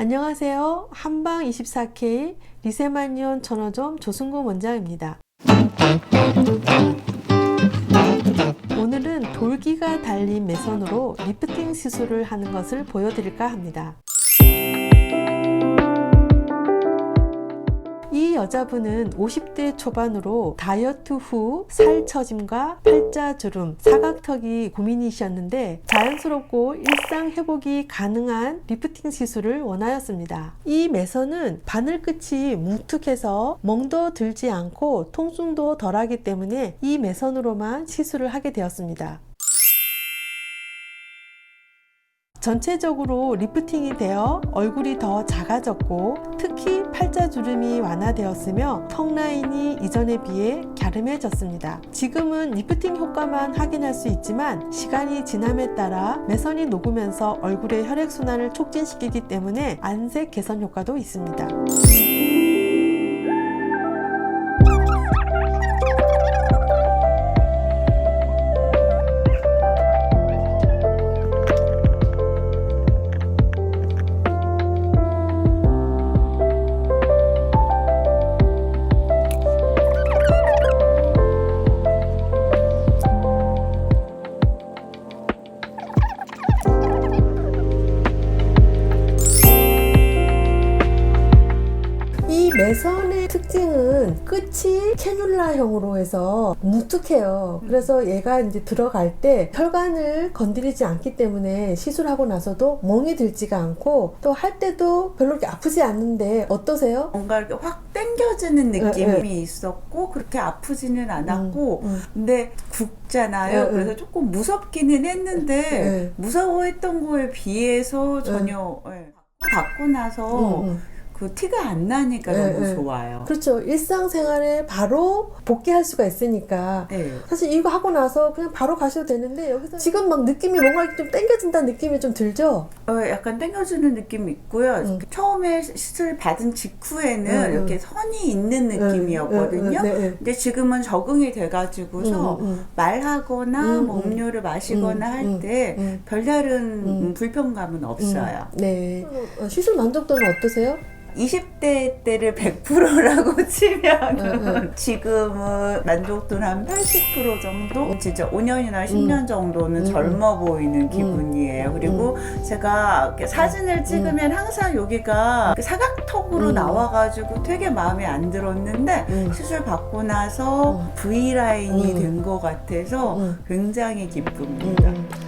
안녕하세요. 한방 24K 리세마니온 전어점 조승구 원장입니다. 오늘은 돌기가 달린 매선으로 리프팅 시술을 하는 것을 보여드릴까 합니다. 여자분은 50대 초반으로 다이어트 후 살처짐과 팔자주름, 사각턱이 고민이셨는데 자연스럽고 일상 회복이 가능한 리프팅 시술을 원하였습니다. 이 매선은 바늘 끝이 뭉툭해서 멍도 들지 않고 통증도 덜하기 때문에 이 매선으로만 시술을 하게 되었습니다. 전체적으로 리프팅이 되어 얼굴이 더 작아졌고 특히 팔자주름이 완화되었으며 턱 라인이 이전에 비해 갸름해졌습니다. 지금은 리프팅 효과만 확인할 수 있지만 시간이 지남에 따라 매선이 녹으면서 얼굴의 혈액순환을 촉진시키기 때문에 안색 개선 효과도 있습니다. 이 매선의 특징은 끝이 캐뉼라형으로 해서 뭉툭해요. 그래서 얘가 이제 들어갈 때 혈관을 건드리지 않기 때문에 시술하고 나서도 멍이 들지가 않고 또 할 때도 별로 이렇게 아프지 않는데 어떠세요? 뭔가 이렇게 확 당겨지는 네, 느낌이 네. 있었고 그렇게 아프지는 않았고 음, 음. 근데 굵잖아요. 네, 그래서 조금 무섭기는 했는데 네. 무서워했던 거에 비해서 전혀 예. 받고 나서 음, 음. 그 티가 안 나니까 네, 너무 네. 좋아요. 그렇죠. 일상생활에 바로 복귀할 수가 있으니까 네. 사실 이거 하고 나서 그냥 바로 가셔도 되는데 여기서 지금 막 느낌이 뭔가 이렇게 좀 당겨진다는 느낌이 좀 들죠? 어, 약간 당겨주는 느낌이 있고요. 음. 처음에 시술 받은 직후에는 음, 음. 이렇게 선이 있는 느낌이었거든요. 음, 음, 네, 네. 근데 지금은 적응이 돼가지고서 음, 음. 말하거나 음, 뭐 음. 음료를 마시거나 음, 할 음, 때 음. 별다른 음. 음, 불편감은 없어요. 음, 네. 어, 시술 만족도는 어떠세요? 20대 때를 100%라고 치면 음, 음. 지금은 만족도는 한 80% 정도? 진짜 5년이나 10년 정도는 음, 젊어 보이는 기분이에요. 그리고 제가 이렇게 사진을 찍으면 항상 여기가 사각턱으로 음. 나와가지고 되게 마음에 안 들었는데 음. 시술 받고 나서 음. V라인이 음. 된것 같아서 음. 굉장히 기쁩니다. 음.